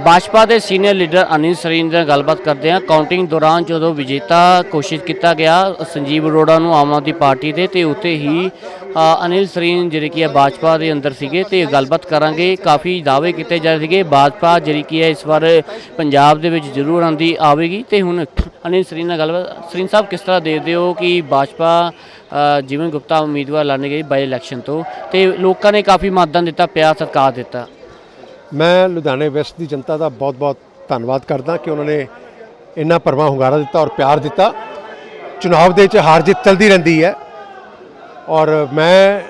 ਭਾਜਪਾ ਦੇ senior leader Anil Sarin ਨਾਲ ਗੱਲਬਾਤ ਕਰਦੇ ਹਾਂ ਕਾਊਂਟਿੰਗ ਦੌਰਾਨ ਜਦੋਂ ਵਿਜੇਤਾ ਘੋਸ਼ਿਤ ਕੀਤਾ ਗਿਆ ਸੰਜੀਵ ਅਰੋੜਾ ਨੂੰ ਆਮ ਆਦਮੀ ਪਾਰਟੀ ਦੇ ਤੇ ਉੱਤੇ ਹੀ ਅਨਿਲ ਸਰੀਨ ਜਿਹੜੀ ਕੀ ਹੈ ਭਾਜਪਾ ਦੇ ਅੰਦਰ ਸੀਗੇ ਤੇ ਗੱਲਬਾਤ ਕਰਾਂਗੇ ਕਾਫੀ ਦਾਅਵੇ ਕੀਤੇ ਜਾ ਰਹੇ ਸੀਗੇ ਭਾਜਪਾ ਜਿਹੜੀ ਕੀ ਹੈ ਇਸ ਵਾਰ ਪੰਜਾਬ ਦੇ ਵਿੱਚ ਜ਼ਰੂਰ ਆਂਦੀ ਆਵੇਗੀ ਤੇ ਹੁਣ ਅਨਿਲ ਸਰੀਨ ਨਾਲ ਗੱਲਬਾਤ ਸਰੀਨ ਸਾਹਿਬ ਕਿਸ ਤਰ੍ਹਾਂ ਦੇਖਦੇ ਹੋ ਕਿ ਭਾਜਪਾ ਜੀਵਨ ਗੁਪਤਾ ਉਮੀਦਵਾਰ ਲਾਣੇ ਗਈ ਬਾਈ ਇਲੈਕਸ਼ਨ ਤੋਂ ਤੇ ਲੋਕਾਂ ਨੇ ਕਾਫੀ ਮਤਦਾਨ ਦਿੱਤਾ ਪਿਆਰ ਸਤਿਕਾਰ ਦਿੱਤਾ ਮੈਂ ਲੁਧਿਆਣੇ ਵੈਸਟ ਦੀ ਜਨਤਾ ਦਾ ਬਹੁਤ-ਬਹੁਤ ਧੰਨਵਾਦ ਕਰਦਾ ਕਿ ਉਹਨਾਂ ਨੇ ਇੰਨਾ ਭਰਵਾਂ ਹੁੰਗਾਰਾ ਦਿੱਤਾ ਔਰ ਪਿਆਰ ਦਿੱਤਾ। ਚੁਣਾਵ ਦੇ ਵਿੱਚ ਹਾਰ ਜਿੱਤ ਚਲਦੀ ਰਹਿੰਦੀ ਹੈ। ਔਰ ਮੈਂ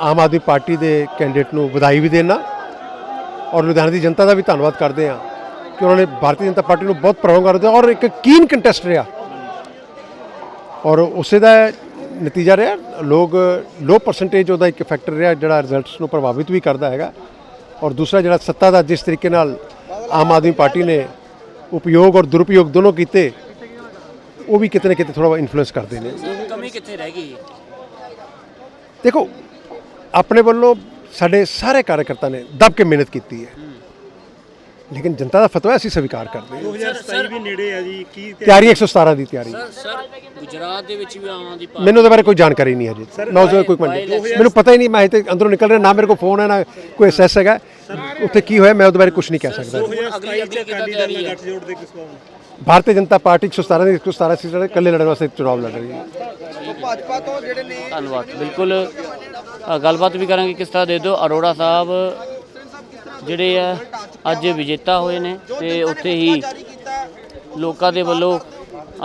ਆਮ ਆਦਮੀ ਪਾਰਟੀ ਦੇ ਕੈਂਡੀਡੇਟ ਨੂੰ ਵਧਾਈ ਵੀ ਦੇਣਾ ਔਰ ਲੁਧਿਆਣੇ ਦੀ ਜਨਤਾ ਦਾ ਵੀ ਧੰਨਵਾਦ ਕਰਦੇ ਹਾਂ ਕਿ ਉਹਨਾਂ ਨੇ ਭਾਰਤੀ ਜਨਤਾ ਪਾਰਟੀ ਨੂੰ ਬਹੁਤ ਭਰਵਾਂ ਹੁੰਗਾਰਾ ਦਿੱਤਾ ਔਰ ਇੱਕ ਕੀਨ ਕੰਟੈਸਟ ਰਿਹਾ। ਔਰ ਉਸੇ ਦਾ ਨਤੀਜਾ ਰਿਹਾ। ਲੋਕ ਲੋ ਪਰਸੈਂਟੇਜ ਉਹਦਾ ਇੱਕ ਫੈਕਟਰ ਰਿਹਾ ਜਿਹੜਾ ਰਿਜ਼ਲਟਸ ਨੂੰ ਪ੍ਰਭਾਵਿਤ ਵੀ ਕਰਦਾ ਹੈਗਾ। ਔਰ ਦੂਸਰਾ ਜਿਹੜਾ ਸੱਤਾ ਦਾ ਜਿਸ ਤਰੀਕੇ ਨਾਲ ਆਮ ਆਦਮੀ ਪਾਰਟੀ ਨੇ ਉਪਯੋਗ ਔਰ ਦੁਰਉਪਯੋਗ ਦੋਨੋਂ ਕੀਤੇ ਉਹ ਵੀ ਕਿਤੇ ਨਾ ਕਿਤੇ ਥੋੜਾ ਇਨਫਲੂਐਂਸ ਕਰਦੇ ਨੇ ਕਮੀ ਕਿੱਥੇ ਰਹਿ ਗਈ ਦੇਖੋ ਆਪਣੇ ਵੱਲੋਂ ਸਾਡੇ ਸਾਰੇ ਕਾਰਜਕਰਤਾ ਨੇ ਦਬ ਕੇ ਮਿਹਨਤ ਕੀਤੀ ਹੈ ਲੇਕਿਨ ਜਨਤਾ ਦਾ ਫਤਵਾ ਅਸੀਂ ਸਵੀਕਾਰ ਕਰਦੇ ਹਾਂ। 2027 ਵੀ ਨੇੜੇ ਆ ਜੀ ਕੀ ਤਿਆਰੀ? 117 ਦੀ ਤਿਆਰੀ। ਸਰ ਗੁਜਰਾਤ ਦੇ ਵਿੱਚ ਵੀ ਆਮ ਆਦਮੀ ਪਾਰਟੀ ਮੈਨੂੰ ਉਹਦੇ ਬਾਰੇ ਕੋਈ ਜਾਣਕਾਰੀ ਨਹੀਂ ਹੈ ਜੀ ਮੈਂ ਉਸ ਬਾਰੇ ਕੋਈ ਕਮੈਂਟ ਮੈਨੂੰ ਪਤਾ ਹੀ ਨਹੀਂ ਮੈਂ ਇੱਥੇ ਅੰਦਰੋਂ ਨਿਕਲ ਰਿਹਾ ਨਾ ਮੇਰੇ ਕੋਲ ਫੋਨ ਹੈ ਨਾ ਕੋਈ ਐਸਐਸ ਹੈਗਾ। ਉੱਥੇ ਕੀ ਹੋਇਆ ਮੈਂ ਉਹਦੇ ਬਾਰੇ ਕੁਝ ਨਹੀਂ ਕਹਿ ਸਕਦਾ। 2027 ਚ ਅਕਾਲੀ ਦਲ ਨਾਲ ਗੱਠਜੋੜ ਦੇ ਕਿਸ ਪਾਉਂ ਭਾਰਤੀ ਜਨਤਾ ਪਾਰਟੀ 117 ਦੇ 117 ਸੀਟਾਂ ਦੇ ਇਕੱਲੇ ਲੜਨ ਵਾਸਤੇ ਚੁਣਾਵ ਲੜ ਰਹੀ ਹੈ। ਧੰਨਵਾਦ ਬਿਲਕੁਲ। ਗੱਲਬਾਤ ਵੀ ਕਰਾਂਗੇ ਕਿਸ ਤਰ੍ਹਾਂ ਦੇ ਦਿਓ? ਅਰੋੜਾ ਸਾਹਿਬ ਜਿਹੜੇ ਆ ਅੱਜ ਵਿਜੇਤਾ ਹੋਏ ਨੇ ਤੇ ਉੱਥੇ ਹੀ ਲੋਕਾਂ ਦੇ ਵੱਲੋਂ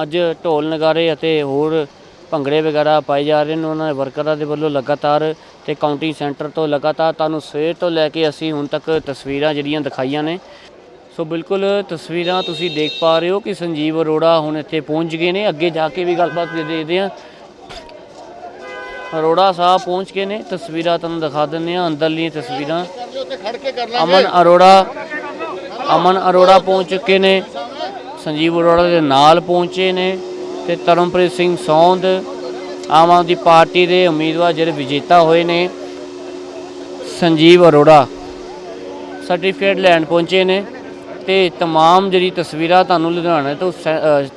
ਅੱਜ ਢੋਲ ਨਗਾਰੇ ਅਤੇ ਹੋਰ ਭੰਗੜੇ ਵਗੈਰਾ ਪਾਏ ਜਾ ਰਹੇ ਨੇ। ਉਹਨਾਂ ਦੇ ਵਰਕਰਾਂ ਦੇ ਵੱਲੋਂ ਲਗਾਤਾਰ ਤੇ ਕਾਊਂਟਿੰਗ ਸੈਂਟਰ ਤੋਂ ਲਗਾਤਾਰ ਤੁਹਾਨੂੰ ਸਵੇਰ ਤੋਂ ਲੈ ਕੇ ਅਸੀਂ ਹੁਣ ਤੱਕ ਤਸਵੀਰਾਂ ਜਿਹੜੀਆਂ ਦਿਖਾਈਆਂ ਨੇ। ਸੋ ਬਿਲਕੁਲ ਤਸਵੀਰਾਂ ਤੁਸੀਂ ਦੇਖ ਪਾ ਰਹੇ ਹੋ ਕਿ ਸੰਜੀਵ ਅਰੋੜਾ ਹੁਣ ਇੱਥੇ ਪਹੁੰਚ ਗਏ ਨੇ। ਅੱਗੇ ਜਾ ਕੇ ਵੀ ਗੱਲਬਾਤ ਵੀ ਦੇਖਦੇ ਹਾਂ। ਅਰੋੜਾ ਸਾਹਿਬ ਪਹੁੰਚ ਗਏ ਨੇ ਤਸਵੀਰਾਂ ਤੁਹਾਨੂੰ ਦਿਖਾ ਦਿੰਦੇ ਹਾਂ ਅੰਦਰਲੀਆਂ ਤਸਵੀਰਾਂ ਅਮਨ ਅਰੋੜਾ ਅਮਨ ਅਰੋੜਾ ਪਹੁੰਚ ਚੁੱਕੇ ਨੇ ਸੰਜੀਵ ਅਰੋੜਾ ਦੇ ਨਾਲ ਪਹੁੰਚੇ ਨੇ ਤੇ ਤਰਨਪ੍ਰੀਤ ਸਿੰਘ ਸੌਂਦ ਆਮ ਆਦਮੀ ਪਾਰਟੀ ਦੇ ਉਮੀਦਵਾਰ ਜਿਹੜੇ ਵਿਜੇਤਾ ਹੋਏ ਨੇ ਸੰਜੀਵ ਅਰੋੜਾ ਸਰਟੀਫਿਕੇਟ ਲੈਣ ਪਹੁੰਚੇ ਨੇ ਤੇ तमाम ਜਿਹੜੀ ਤਸਵੀਰਾਂ ਤੁਹਾਨੂੰ ਲੁਧਿਆਣੇ ਤੋਂ ਸੈ- ਅ,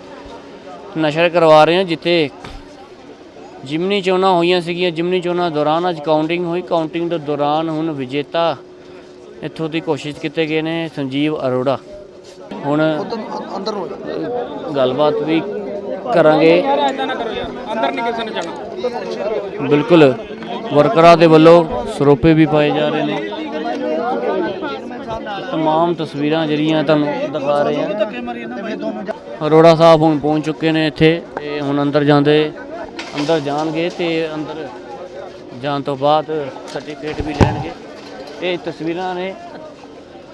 ਨਸ਼ਰ ਕਰਵਾ ਰਹੇ ਹਾਂ ਜਿੱਥੇ ਜਿਮਨੀ ਚੋਣਾਂ ਹੋਈਆਂ ਸੀਗੀਆਂ ਜਿਮਨੀ ਚੋਣਾਂ ਦੌਰਾਨ ਅੱਜ ਕਾਊਂਟਿੰਗ ਹੋਈ। ਕਾਊਂਟਿੰਗ ਦੇ ਦੌਰਾਨ ਹੁਣ ਵਿਜੇਤਾ ਇੱਥੋਂ ਦੀ ਕੋਸ਼ਿਸ਼ ਕੀਤੇ ਗਏ ਨੇ ਸੰਜੀਵ ਅਰੋੜਾ। ਹੁਣ ਅ, ਗੱਲਬਾਤ ਵੀ ਕਰਾਂਗੇ। ਅੰਦਰ ਨਹੀਂ ਕਿਸੇ ਨੇ ਜਾਣਾ ਬਿਲਕੁਲ ਵਰਕਰਾਂ ਦੇ ਵੱਲੋਂ ਸਰੋਪੇ ਵੀ ਪਾਏ ਜਾ ਰਹੇ ਨੇ। ਤਮਾਮ ਤਸਵੀਰਾਂ ਜਿਹੜੀਆਂ ਤੁਹਾਨੂੰ ਦਿਖਾ ਰਹੇ ਆ ਅਰੋੜਾ ਸਾਹਿਬ ਹੁਣ ਪਹੁੰਚ ਚੁੱਕੇ ਨੇ ਇੱਥੇ ਤੇ ਹੁਣ ਅੰਦਰ ਜਾਂਦੇ ਅੰਦਰ ਜਾਣਗੇ ਤੇ ਅੰਦਰ ਜਾਣ ਤੋਂ ਬਾਅਦ ਸਰਟੀਫਿਕੇਟ ਵੀ ਲੈਣਗੇ ਇਹ ਤਸਵੀਰਾਂ ਨੇ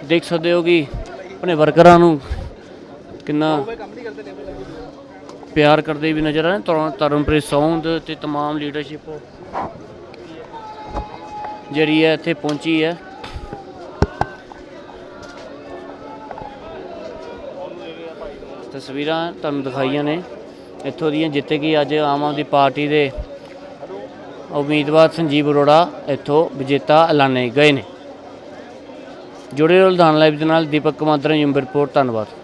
ਦੇਖ ਸਕਦੇ ਹੋ ਕਿ ਆਪਣੇ ਵਰਕਰਾਂ ਨੂੰ ਕਿੰਨਾ ਪਿਆਰ ਕਰਦੇ ਵੀ ਨਜ਼ਰ ਆ ਰਹੇ ਨੇ। ਤਰਨ ਤਰਨਪ੍ਰੀਤ ਸੌਂਦ ਤੇ तमाम ਲੀਡਰਸ਼ਿਪ ਜਿਹੜੀ ਹੈ ਇੱਥੇ ਪਹੁੰਚੀ ਹੈ ਤਸਵੀਰਾਂ ਤੁਹਾਨੂੰ ਦਿਖਾਈਆਂ ਨੇ ਇੱਥੋਂ ਦੀਆਂ ਜਿੱਥੇ ਕਿ ਅੱਜ ਆਮ ਆਦਮੀ ਪਾਰਟੀ ਦੇ ਉਮੀਦਵਾਰ ਸੰਜੀਵ ਅਰੋੜਾ ਇੱਥੋਂ ਵਿਜੇਤਾ ਐਲਾਨੇ ਗਏ ਨੇ। ਜੁੜੇ ਰਹੋ ਲੁਧਿਆਣਾ ਲਾਈਵ ਦੇ ਨਾਲ, ਦੀਪਕ ਕੁਮਾਰ ਯੂਮ ਰਿਪੋਰਟ, ਧੰਨਵਾਦ।